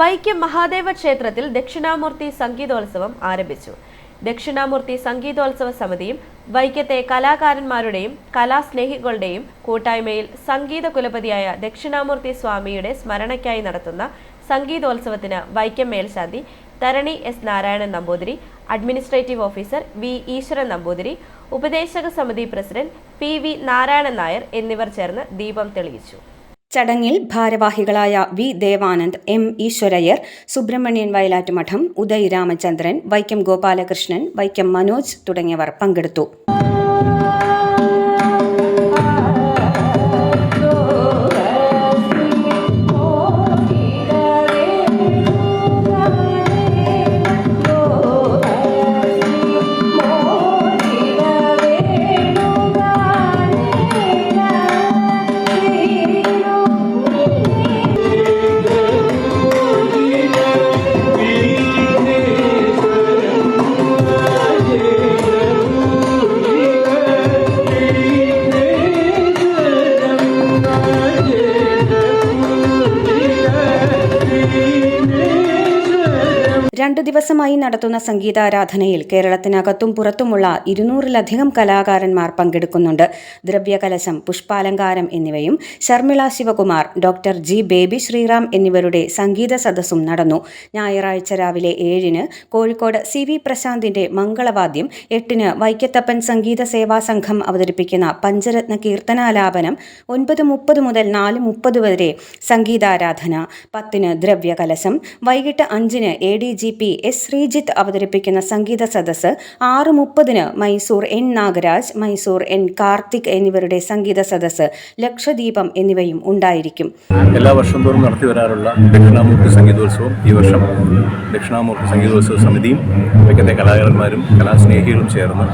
വൈക്കം മഹാദേവ ക്ഷേത്രത്തിൽ ദക്ഷിണാമൂർത്തി സംഗീതോത്സവം ആരംഭിച്ചു. ദക്ഷിണാമൂർത്തി സംഗീതോത്സവ സമിതിയും വൈക്കത്തെ കലാകാരന്മാരുടെയും കലാസ്നേഹികളുടെയും കൂട്ടായ്മയിൽ സംഗീത കുലപതിയായ ദക്ഷിണാമൂർത്തി സ്വാമിയുടെ സ്മരണയ്ക്കായി നടത്തുന്ന സംഗീതോത്സവത്തിന് വൈക്കം മേൽശാന്തി Tharani S Narayanan Namboothiri administrative officer V Eswaran Namboothiri ഉപദേശക സമിതി president P V Narayanan Nair എന്നിവർ ചേർന്ന് ദീപം തെളിയിച്ചു. ചടങ്ങിൽ ഭാരവാഹികളായ വി. ദേവാനന്ദ് എം. ഈശ്വരയ്യർ സുബ്രഹ്മണ്യൻ വയലാറ്റുമഠം ഉദയ് രാമചന്ദ്രൻ വൈക്കം ഗോപാലകൃഷ്ണൻ വൈക്കം മനോജ് തുടങ്ങിയവർ പങ്കെടുത്തു. രണ്ടു ദിവസമായി നടത്തുന്ന സംഗീതാരാധനയിൽ കേരളത്തിനകത്തും പുറത്തുമുള്ള ഇരുന്നൂറിലധികം കലാകാരന്മാർ പങ്കെടുക്കുന്നുണ്ട്. ദ്രവ്യകലശം പുഷ്പാലങ്കാരം എന്നിവയും ശർമിള ശിവകുമാർ ഡോക്ടർ ജി ബേബി ശ്രീറാം എന്നിവരുടെ സംഗീത സദസ്സും നടന്നു. ഞായറാഴ്ച രാവിലെ ഏഴിന് കോഴിക്കോട് സി വി പ്രശാന്തിന്റെ മംഗളവാദ്യം എട്ടിന് വൈക്കത്തപ്പൻ സംഗീത സേവാ സംഘം അവതരിപ്പിക്കുന്ന പഞ്ചരത്ന കീർത്തനാലാപനം ഒൻപത് മുപ്പത് മുതൽ നാല് മുപ്പത് വരെ സംഗീതാരാധന പത്തിന് ദ്രവ്യകലശം വൈകിട്ട് അഞ്ചിന് A D G P S Sreejith അവതരിപ്പിക്കുന്ന സംഗീത സദസ്സ് ആറ് മുപ്പതിന് മൈസൂർ എൻ നാഗരാജ് മൈസൂർ എൻ കാർത്തിക് എന്നിവരുടെ സംഗീത സദസ് ലക്ഷദീപം എന്നിവയും ഉണ്ടായിരിക്കും. എല്ലാ വർഷം തോറും നടത്തി വരാറുള്ള ദക്ഷിണാമൂർത്തി സംഗീതോത്സവം ഈ വർഷം ദക്ഷിണാമൂർത്തി സംഗീതോത്സവ സമിതിയും മിക്കത്തെ കലാകാരന്മാരും കലാസ്നേഹികളും ചേർന്ന്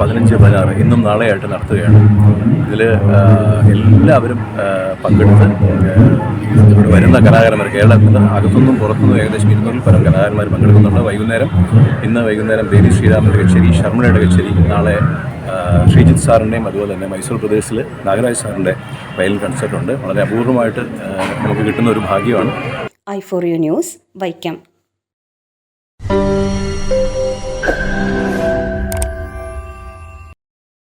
പതിനഞ്ച് പതിനാറ് ഇന്നും നാളെയായിട്ട് നടത്തുകയാണ്. ഇതിൽ എല്ലാവരും പങ്കെടുത്ത് വരുന്ന കലാകാരന്മാർ കേരളത്തിൽ അകത്തുനിന്നും പുറത്തുനിന്നും ഏകദേശം ഇരുന്നൂറിൽ പരം കലാകാരന്മാർ പങ്കെടുക്കുന്നുണ്ട്. വൈകുന്നേരം ഇന്ന് വൈകുന്നേരം ദേവി ശ്രീരാമന്റെ കച്ചേരി ശർമ്മയുടെ കച്ചേരി നാളെ ശ്രീജിത്ത് സാറിന്റെയും അതുപോലെ തന്നെ മൈസൂർ പ്രദേശിൽ നാഗരാജ് സാറിന്റെ വയലിൻ കൺസേർട്ട് ഉണ്ട്. വളരെ അപൂർവമായിട്ട് നമുക്ക് കിട്ടുന്ന ഒരു ഭാഗ്യമാണ്. I four you news Vaikom.